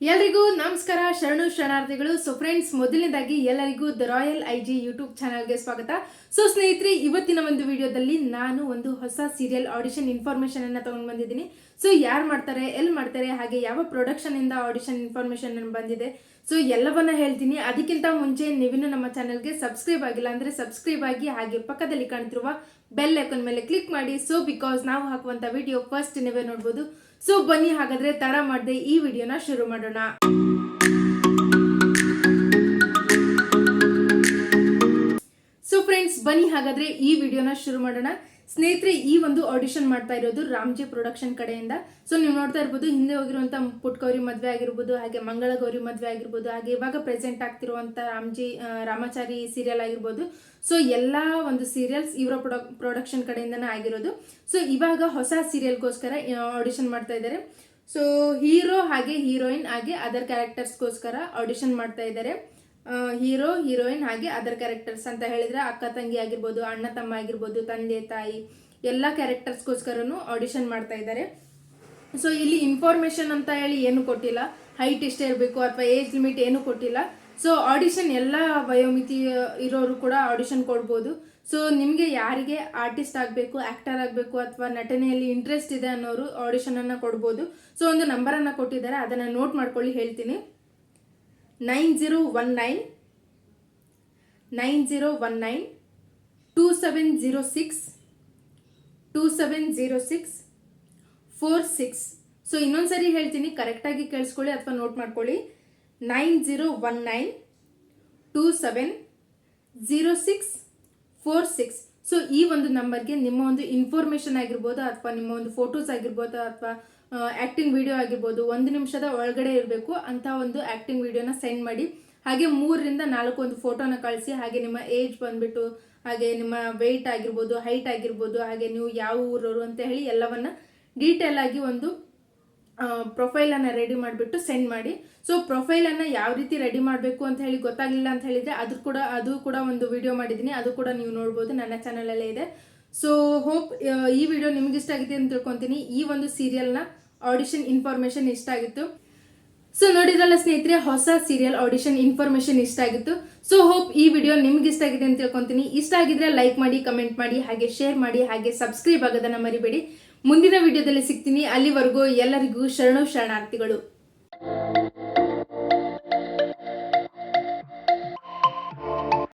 ಎಲ್ರಿಗೂ ನಮಸ್ಕಾರ. ಶರಣು ಶರಣಾರ್ಥಿಗಳು. ಸೊ ಫ್ರೆಂಡ್ಸ್ ಮೊದಲನೇದಾಗಿ ಎಲ್ಲರಿಗೂ the royal I G YouTube ಚಾನಲ್ಗೆ ಸ್ವಾಗತ. ಸೊ ಸ್ನೇಹಿತರೆ, ಇವತ್ತಿನ ಒಂದು ವಿಡಿಯೋದಲ್ಲಿ ನಾನು ಒಂದು ಹೊಸ ಸೀರಿಯಲ್ ಆಡಿಷನ್ ಇನ್ಫಾರ್ಮೇಷನ್ ಅನ್ನ ತಗೊಂಡು ಬಂದಿದ್ದೀನಿ. ಸೊ ಯಾರು ಮಾಡ್ತಾರೆ ಎಲ್ಲಿ ಮಾಡ್ತಾರೆ, ಹಾಗೆ ಯಾವ ಪ್ರೊಡಕ್ಷನ್ ಇಂದ ಆಡಿಷನ್ ಇನ್ಫಾರ್ಮೇಷನ್ ಬಂದಿದೆ. ಸೊ ಎಲ್ಲವನ್ನ ಹೇಳ್ತೀನಿ. ಅದಕ್ಕಿಂತ ಮುಂಚೆ ನೀವಿನ್ನು ನಮ್ಮ ಚಾನಲ್ಗೆ ಸಬ್ಸ್ಕ್ರೈಬ್ ಆಗಿಲ್ಲ ಅಂದ್ರೆ ಸಬ್ಸ್ಕ್ರೈಬ್ ಆಗಿ ಹಾಗೆ ಪಕ್ಕದಲ್ಲಿ ಕಾಣ್ತಿರುವ ಬೆಲ್ ಐಕನ್ ಮೇಲೆ ಕ್ಲಿಕ್ ಮಾಡಿ. ಸೊ ಬಿಕಾಸ್ ನಾವು ಹಾಕುವಂತ ವಿಡಿಯೋ ಫಸ್ಟ್ ನೀವೇ ನೋಡ್ಬೋದು. ಸೊ ಬನ್ನಿ, ಹಾಗಾದ್ರೆ ತರ ಮಾಡದೆ ಈ ವಿಡಿಯೋನ ಶುರು ಮಾಡೋಣ. ಸೊ ಫ್ರೆಂಡ್ಸ್ ಬನ್ನಿ ಹಾಗಾದ್ರೆ ಈ ವಿಡಿಯೋನ ಶುರು ಮಾಡೋಣ. ಸ್ನೇಹಿತರೆ, ಈ ಒಂದು ಆಡಿಷನ್ ಮಾಡ್ತಾ ಇರೋದು ರಾಮ್ಜಿ ಪ್ರೊಡಕ್ಷನ್ ಕಡೆಯಿಂದ. ಸೊ ನೀವು ನೋಡ್ತಾ ಇರ್ಬೋದು, ಹಿಂದೆ ಹೋಗಿರುವಂಥ ಪುಟ್ಕೌರಿ ಮದುವೆ ಆಗಿರ್ಬೋದು, ಹಾಗೆ ಮಂಗಳ ಗೌರಿ ಮದ್ವೆ ಆಗಿರ್ಬೋದು, ಹಾಗೆ ಇವಾಗ ಪ್ರೆಸೆಂಟ್ ಆಗ್ತಿರುವಂಥ ರಾಮ್ಜಿ ರಾಮಾಚಾರಿ ಸೀರಿಯಲ್ ಆಗಿರ್ಬೋದು. ಸೊ ಎಲ್ಲ ಒಂದು ಸೀರಿಯಲ್ಸ್ ಇವರ ಪ್ರೊಡಕ್ಷನ್ ಕಡೆಯಿಂದನೇ ಆಗಿರೋದು. ಸೊ ಇವಾಗ ಹೊಸ ಸೀರಿಯಲ್ಗೋಸ್ಕರ ಆಡಿಷನ್ ಮಾಡ್ತಾ ಇದ್ದಾರೆ. ಸೊ ಹೀರೋ ಹಾಗೆ ಹೀರೋಯಿನ್ ಹಾಗೆ ಅದರ್ ಕ್ಯಾರೆಕ್ಟರ್ಸ್ಗೋಸ್ಕರ ಆಡಿಷನ್ ಮಾಡ್ತಾ ಇದ್ದಾರೆ ಹೀರೋ ಹೀರೋಯಿನ್ ಹಾಗೆ ಅದರ್ ಕ್ಯಾರೆಕ್ಟರ್ಸ್ ಅಂತ ಹೇಳಿದ್ರೆ ಅಕ್ಕ ತಂಗಿ ಆಗಿರ್ಬೋದು, ಅಣ್ಣ ತಮ್ಮ ಆಗಿರ್ಬೋದು, ತಂದೆ, ತಾಯಿ ಎಲ್ಲ ಕ್ಯಾರೆಕ್ಟರ್ಸ್ಗೋಸ್ಕರನು ಆಡಿಷನ್ ಮಾಡ್ತಾ ಇದ್ದಾರೆ ಸೊ ಇಲ್ಲಿ ಇನ್ಫಾರ್ಮೇಶನ್ ಅಂತ ಹೇಳಿ ಏನು ಕೊಟ್ಟಿಲ್ಲ. ಹೈಟ್ ಇಷ್ಟೇ ಇರಬೇಕು ಅಥವಾ ಏಜ್ ಲಿಮಿಟ್ ಏನು ಕೊಟ್ಟಿಲ್ಲ. ಸೊ ಆಡಿಷನ್ ಎಲ್ಲ ವಯೋಮಿತಿ ಇರೋರು ಕೂಡ ಆಡಿಷನ್ ಕೊಡ್ಬೋದು. ಸೊ ನಿಮಗೆ ಯಾರಿಗೆ ಆರ್ಟಿಸ್ಟ್ ಆಗಬೇಕು ಆ್ಯಕ್ಟರ್ ಆಗಬೇಕು ಅಥವಾ ನಟನೆಯಲ್ಲಿ ಇಂಟ್ರೆಸ್ಟ್ ಇದೆ ಅನ್ನೋರು ಆಡಿಷನನ್ನು ಕೊಡ್ಬೋದು. ಸೊ ಒಂದು ನಂಬರನ್ನು ಕೊಟ್ಟಿದ್ದಾರೆ. ಅದನ್ನು ನೋಟ್ ಮಾಡ್ಕೊಳ್ಳಿ, ಹೇಳ್ತೀನಿ. Nine zero one nine nine zero one nine, two seven zero six, two seven zero six, four six. So ಇನ್ನೊಂದ್ಸರಿ ಹೇಳ್ತೀನಿ ಕರೆಕ್ಟಾಗಿ ಕೇಳಿಸ್ಕೊಳ್ಳಿ ಅಥವಾ ನೋಟ್ ಮಾಡ್ಕೊಳ್ಳಿ. Nine zero one nine two seven zero six four six. So ಈ ಒಂದು ನಂಬರ್ಗೆ ನಿಮ್ಮ ಒಂದು ಇನ್ಫಾರ್ಮೇಷನ್ ಆಗಿರ್ಬೋದು ಅಥವಾ ನಿಮ್ಮ ಒಂದು ಫೋಟೋಸ್ ಆಗಿರ್ಬೋದು ಅಥವಾ ಆ್ಯಕ್ಟಿಂಗ್ ವಿಡಿಯೋ ಆಗಿರ್ಬೋದು, ಒಂದು ನಿಮಿಷದ ಒಳಗಡೆ ಇರಬೇಕು ಅಂತ ಒಂದು ಆ್ಯಕ್ಟಿಂಗ್ ವಿಡಿಯೋನ ಸೆಂಡ್ ಮಾಡಿ. ಹಾಗೆ ಮೂರರಿಂದ ನಾಲ್ಕು ಒಂದು ಫೋಟೋನ ಕಳಿಸಿ. ಹಾಗೆ ನಿಮ್ಮ ಏಜ್ ಬಂದ್ಬಿಟ್ಟು, ಹಾಗೆ ನಿಮ್ಮ ವೆಯ್ಟ್ ಆಗಿರ್ಬೋದು ಹೈಟ್ ಆಗಿರ್ಬೋದು, ಹಾಗೆ ನೀವು ಯಾವ ಊರವರು ಅಂತ ಹೇಳಿ ಎಲ್ಲವನ್ನ ಡೀಟೇಲ್ ಆಗಿ ಒಂದು ಪ್ರೊಫೈಲ್ ಅನ್ನ ರೆಡಿ ಮಾಡಿಬಿಟ್ಟು ಸೆಂಡ್ ಮಾಡಿ. ಸೊ ಪ್ರೊಫೈಲ್ ಅನ್ನ ಯಾವ ರೀತಿ ರೆಡಿ ಮಾಡಬೇಕು ಅಂತ ಹೇಳಿ ಗೊತ್ತಾಗಲಿಲ್ಲ ಅಂತ ಹೇಳಿದ್ರೆ ಅದು ಕೂಡ ಅದು ಕೂಡ ಒಂದು ವಿಡಿಯೋ ಮಾಡಿದ್ದೀನಿ. ಅದು ಕೂಡ ನೀವು ನೋಡ್ಬೋದು. ನನ್ನ ಚಾನಲಲ್ಲೇ ಇದೆ. ಸೊ ಹೋಪ್ ಈ ವಿಡಿಯೋ ನಿಮ್ಗೆ ಇಷ್ಟ ಆಗಿದೆ ಅಂತ ತಿಳ್ಕೊತೀನಿ. ಈ ಒಂದು ಸೀರಿಯಲ್ನ ಆಡಿಷನ್ ಇನ್ಫಾರ್ಮೇಷನ್ ಇಷ್ಟ ಆಗಿತ್ತು. ಸೊ ನೋಡಿದ್ರಲ್ಲ ಸ್ನೇಹಿತರೆ, ಹೊಸ ಸೀರಿಯಲ್ ಆಡಿಷನ್ ಇನ್ಫಾರ್ಮೇಶನ್ ಇಷ್ಟ ಆಗಿತ್ತು. ಸೊ ಹೋಪ್ ಈ ವಿಡಿಯೋ ನಿಮ್ಗೆ ಇಷ್ಟ ಆಗಿದೆ ಅಂತ ತಿಳ್ಕೊತೀನಿ. ಇಷ್ಟ ಆಗಿದ್ರೆ ಲೈಕ್ ಮಾಡಿ ಕಮೆಂಟ್ ಮಾಡಿ, ಹಾಗೆ ಶೇರ್ ಮಾಡಿ, ಹಾಗೆ ಸಬ್ಸ್ಕ್ರೈಬ್ ಆಗೋದನ್ನ ಮರಿಬೇಡಿ. ಮುಂದಿನ ವಿಡಿಯೋದಲ್ಲಿ ಸಿಗ್ತೀನಿ. ಅಲ್ಲಿವರೆಗೂ ಎಲ್ಲರಿಗೂ ಶರಣು ಶರಣಾರ್ಥಿಗಳು.